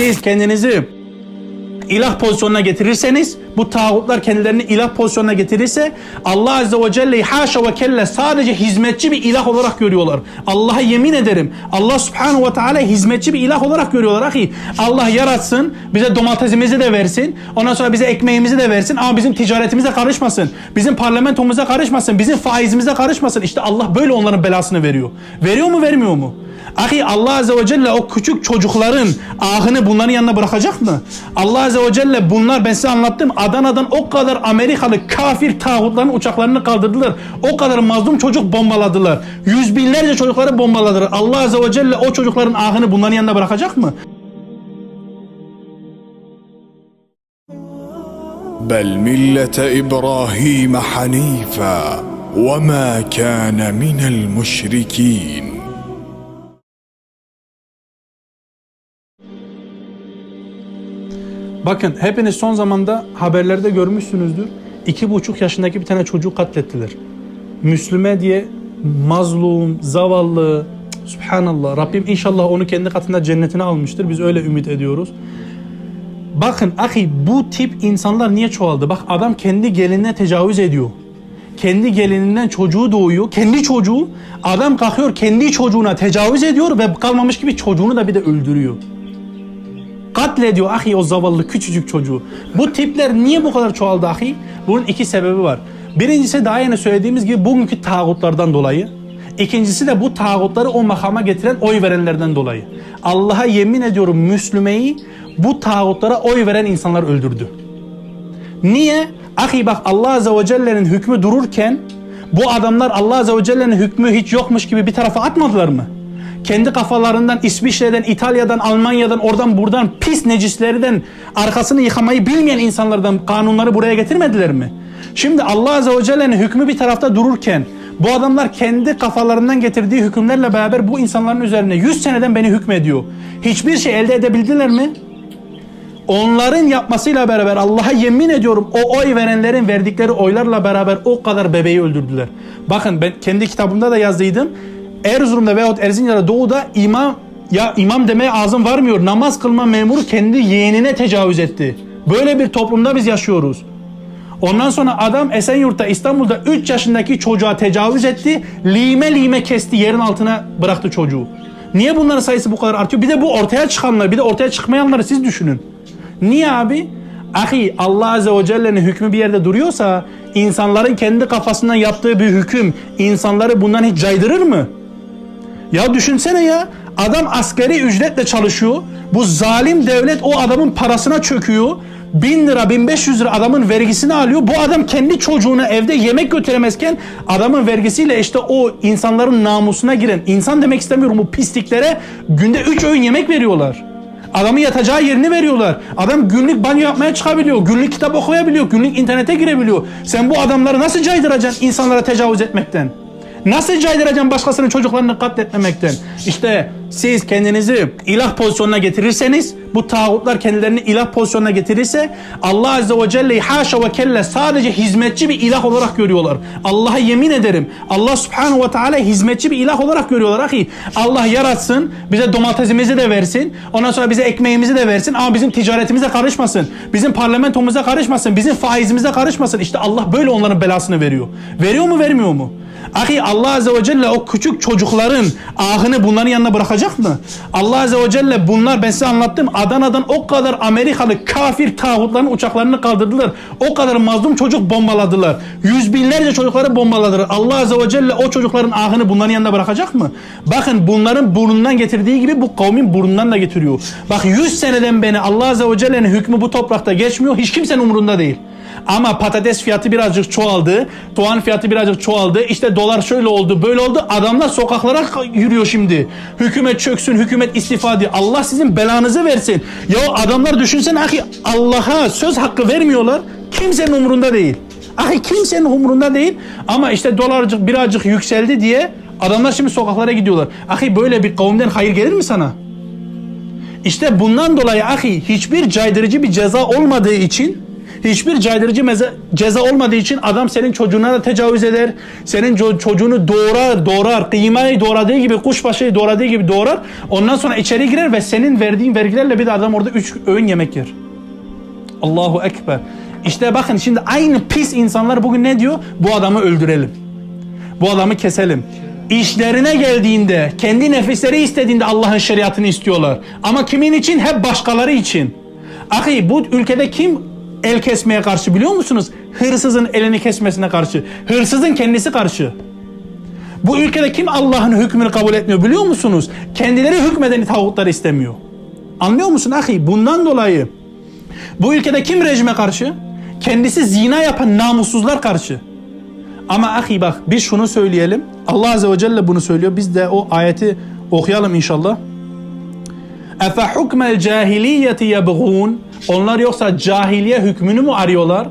siz kendinizi ilah pozisyonuna getirirseniz, bu tağutlar kendilerini ilah pozisyonuna getirirse Allah Azze ve Celle'yi haşa ve kelle sadece hizmetçi bir ilah olarak görüyorlar. Allah'a yemin ederim. Allah Subhanahu ve Teala hizmetçi bir ilah olarak görüyorlar. Ahi Allah yaratsın, bize domatesimizi de versin, ondan sonra bize ekmeğimizi de versin ama bizim ticaretimize karışmasın. Bizim parlamentomuza karışmasın, bizim faizimize karışmasın. İşte Allah böyle onların belasını veriyor. Veriyor mu, vermiyor mu? Ahi Allah Azze ve Celle o küçük çocukların ahını bunların yanına bırakacak mı? Allah Azze ve Celle bunlar ben size anlattım. Adana'dan o kadar Amerikalı kafir tağutların uçaklarını kaldırdılar. O kadar mazlum çocuk bombaladılar. Yüz binlerce çocukları bombaladılar. Allah Azze ve Celle o çocukların ahını bunların yanına bırakacak mı? بل مله ابراهيم حنيفا وما كان من المشركين Bakın hepiniz son zamanda haberlerde görmüşsünüzdür. İki buçuk yaşındaki bir tane çocuğu katlettiler. Müslüme diye mazlum, zavallı, subhanallah. Rabbim inşallah onu kendi katında cennetine almıştır. Biz öyle ümit ediyoruz. Bakın ahi bu tip insanlar niye çoğaldı? Bak adam kendi gelinine tecavüz ediyor. Kendi gelininden çocuğu doğuyor. Kendi çocuğu adam kalkıyor kendi çocuğuna tecavüz ediyor ve kalmamış gibi çocuğunu da bir de öldürüyor. Katlediyor ahi o zavallı küçücük çocuğu. Bu tipler niye bu kadar çoğaldı ahi? Bunun iki sebebi var. Birincisi daha yeni söylediğimiz gibi bugünkü tağutlardan dolayı. İkincisi de bu tağutları o makama getiren oy verenlerden dolayı. Allah'a yemin ediyorum Müslümeyi bu tağutlara oy veren insanlar öldürdü. Niye? Ahi bak Allah Azze ve Celle'nin hükmü dururken bu adamlar Allah Azze ve Celle'nin hükmü hiç yokmuş gibi bir tarafa atmadılar mı? Kendi kafalarından İsviçre'den, İtalya'dan, Almanya'dan, oradan buradan pis necislerden arkasını yıkamayı bilmeyen insanlardan kanunları buraya getirmediler mi? Şimdi Allah Azze ve Celle'nin hükmü bir tarafta dururken bu adamlar kendi kafalarından getirdiği hükümlerle beraber bu insanların üzerine 100 seneden beni hükmediyor. Hiçbir şey elde edebildiler mi? Onların yapmasıyla beraber Allah'a yemin ediyorum o oy verenlerin verdikleri oylarla beraber o kadar bebeği öldürdüler. Bakın ben kendi kitabımda da yazdıydım. Erzurum'da veyahut Erzincan'da doğuda imam ya imam demeye ağzım varmıyor. Namaz kılma memuru kendi yeğenine tecavüz etti. Böyle bir toplumda biz yaşıyoruz. Ondan sonra adam Esenyurt'ta İstanbul'da 3 yaşındaki çocuğa tecavüz etti. Lime lime kesti yerin altına bıraktı çocuğu. Niye bunların sayısı bu kadar artıyor? Bir de bu ortaya çıkanlar bir de ortaya çıkmayanları siz düşünün. Niye abi? Ahi Allah Azze ve Celle'nin hükmü bir yerde duruyorsa insanların kendi kafasından yaptığı bir hüküm insanları bundan hiç caydırır mı? Ya düşünsene ya adam askeri ücretle çalışıyor. Bu zalim devlet o adamın parasına çöküyor. 1000 lira 1500 lira adamın vergisini alıyor. Bu adam kendi çocuğuna evde yemek götüremezken adamın vergisiyle işte o insanların namusuna giren insan demek istemiyorum bu pisliklere günde 3 öğün yemek veriyorlar. Adamın yatacağı yerini veriyorlar. Adam günlük banyo yapmaya çıkabiliyor. Günlük kitap okuyabiliyor. Günlük internete girebiliyor. Sen bu adamları nasıl caydıracaksın insanlara tecavüz etmekten? Nasıl caydıracaksın başkasının çocuklarını katletmemekten? İşte siz kendinizi ilah pozisyonuna getirirseniz, bu tağutlar kendilerini ilah pozisyonuna getirirse Allah Azze ve Celle'yi haşa ve kelle sadece hizmetçi bir ilah olarak görüyorlar. Allah'a yemin ederim. Allah Subhanahu ve Teala hizmetçi bir ilah olarak görüyorlar. Ahi Allah yaratsın, bize domatesimizi de versin, ondan sonra bize ekmeğimizi de versin ama bizim ticaretimize karışmasın. Bizim parlamentomuza karışmasın, bizim faizimize karışmasın. İşte Allah böyle onların belasını veriyor. Veriyor mu, vermiyor mu? Ahi Allah Azze ve Celle o küçük çocukların ahını bunların yanına bırakacak mı? Allah Azze ve Celle bunlar ben size anlattım. Adana'dan o kadar Amerikalı kafir tağutların uçaklarını kaldırdılar. O kadar mazlum çocuk bombaladılar. Yüz binlerce çocukları bombaladılar. Allah Azze ve Celle o çocukların ahını bunların yanına bırakacak mı? Bakın bunların burnundan getirdiği gibi bu kavmin burnundan da getiriyor. Bak 100 seneden beni Allah Azze ve Celle'nin hükmü bu toprakta geçmiyor. Hiç kimsenin umurunda değil. Ama patates fiyatı birazcık çoğaldı. Soğan fiyatı birazcık çoğaldı. İşte dolar şöyle oldu, böyle oldu. Adamlar sokaklara yürüyor şimdi. Hükümet çöksün, hükümet istifa diye. Allah sizin belanızı versin. Ya adamlar düşünsene ahi Allah'a söz hakkı vermiyorlar. Kimsenin umurunda değil. Ahi kimsenin umurunda değil. Ama işte dolarcık birazcık yükseldi diye adamlar şimdi sokaklara gidiyorlar. Ahi böyle bir kavimden hayır gelir mi sana? İşte bundan dolayı ahi hiçbir caydırıcı bir ceza olmadığı için Hiçbir caydırıcı meze- ceza olmadığı için adam senin çocuğuna da tecavüz eder. Senin ço- çocuğunu doğrar, doğrar. Kıymayı doğradığı gibi, kuşbaşıyı doğradığı gibi doğrar. Ondan sonra içeri girer ve senin verdiğin vergilerle bir de adam orada üç öğün yemek yer. Allahu Ekber. İşte bakın şimdi aynı pis insanlar bugün ne diyor? Bu adamı öldürelim. Bu adamı keselim. İşlerine geldiğinde, kendi nefisleri istediğinde Allah'ın şeriatını istiyorlar. Ama kimin için? Hep başkaları için. Ahi bu ülkede kim el kesmeye karşı biliyor musunuz? Hırsızın elini kesmesine karşı. Hırsızın kendisi karşı. Bu ülkede kim Allah'ın hükmünü kabul etmiyor biliyor musunuz? Kendileri hükmedeni tağutları istemiyor. Anlıyor musun ahi? Bundan dolayı bu ülkede kim rejime karşı? Kendisi zina yapan namussuzlar karşı. Ama ahi bak biz şunu söyleyelim. Allah Azze ve Celle bunu söylüyor. Biz de o ayeti okuyalım inşallah. Efe hukmel cahiliyeti yebğun Onlar yoksa cahiliye hükmünü mü arıyorlar?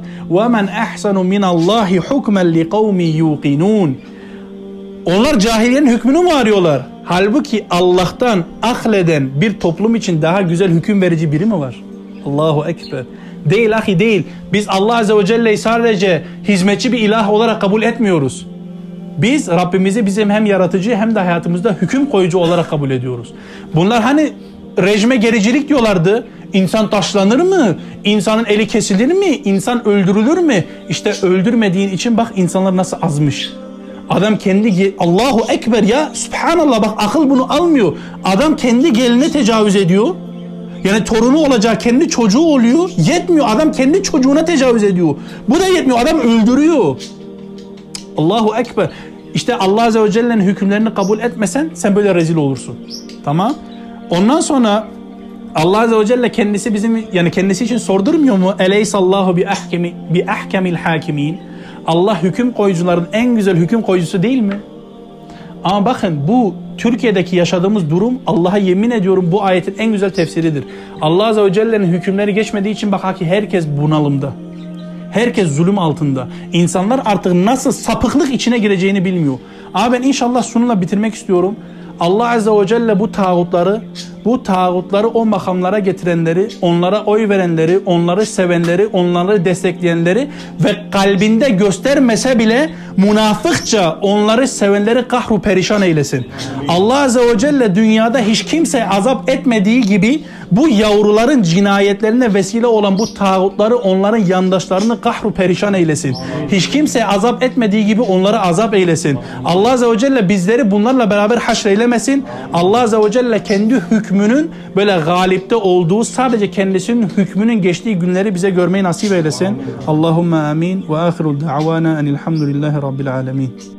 Men ehsenu minallahi hukmen li kavmi yuqinun Onlar cahiliyenin hükmünü mü arıyorlar? Halbuki Allah'tan ahleden bir toplum için daha güzel hüküm verici biri mi var? Allahu Ekber. Değil ahi değil. Biz Allah Azze ve Celle'yi sadece hizmetçi bir ilah olarak kabul etmiyoruz. Biz Rabbimizi bizim hem yaratıcı hem de hayatımızda hüküm koyucu olarak kabul ediyoruz. Bunlar hani rejime gericilik diyorlardı. İnsan taşlanır mı? İnsanın eli kesilir mi? İnsan öldürülür mü? İşte öldürmediğin için bak insanlar nasıl azmış. Adam kendi Allahu Ekber ya Subhanallah bak akıl bunu almıyor. Adam kendi geline tecavüz ediyor. Yani torunu olacağı kendi çocuğu oluyor. Yetmiyor adam kendi çocuğuna tecavüz ediyor. Bu da yetmiyor adam öldürüyor. Allahu Ekber. İşte Allah Azze ve Celle'nin hükümlerini kabul etmesen sen böyle rezil olursun. Tamam. Ondan sonra Allah Azze ve Celle kendisi bizim yani kendisi için sordurmuyor mu? Eleysallahu bi ahkemi bi ahkemil hakimin. Allah hüküm koyucuların en güzel hüküm koyucusu değil mi? Ama bakın bu Türkiye'deki yaşadığımız durum Allah'a yemin ediyorum bu ayetin en güzel tefsiridir. Allah Azze ve Celle'nin hükümleri geçmediği için bak ki herkes bunalımda. Herkes zulüm altında. İnsanlar artık nasıl sapıklık içine gireceğini bilmiyor. Ama ben inşallah şununla bitirmek istiyorum. Allah Azze ve Celle bu tağutları, bu tağutları o makamlara getirenleri, onlara oy verenleri, onları sevenleri, onları destekleyenleri ve kalbinde göstermese bile münafıkça onları sevenleri kahru perişan eylesin. Allah Azze ve Celle dünyada hiç kimse azap etmediği gibi bu yavruların cinayetlerine vesile olan bu tağutları onların yandaşlarını kahru perişan eylesin. Hiç kimse azap etmediği gibi onları azap eylesin. Allah Azze ve Celle bizleri bunlarla beraber haşreylemesin. Allah Azze ve Celle kendi hükmünün böyle galipte olduğu sadece kendisinin hükmünün geçtiği günleri bize görmeyi nasip eylesin. Allahümme amin ve ahirul da'vana enilhamdülillahi rabbil alemin.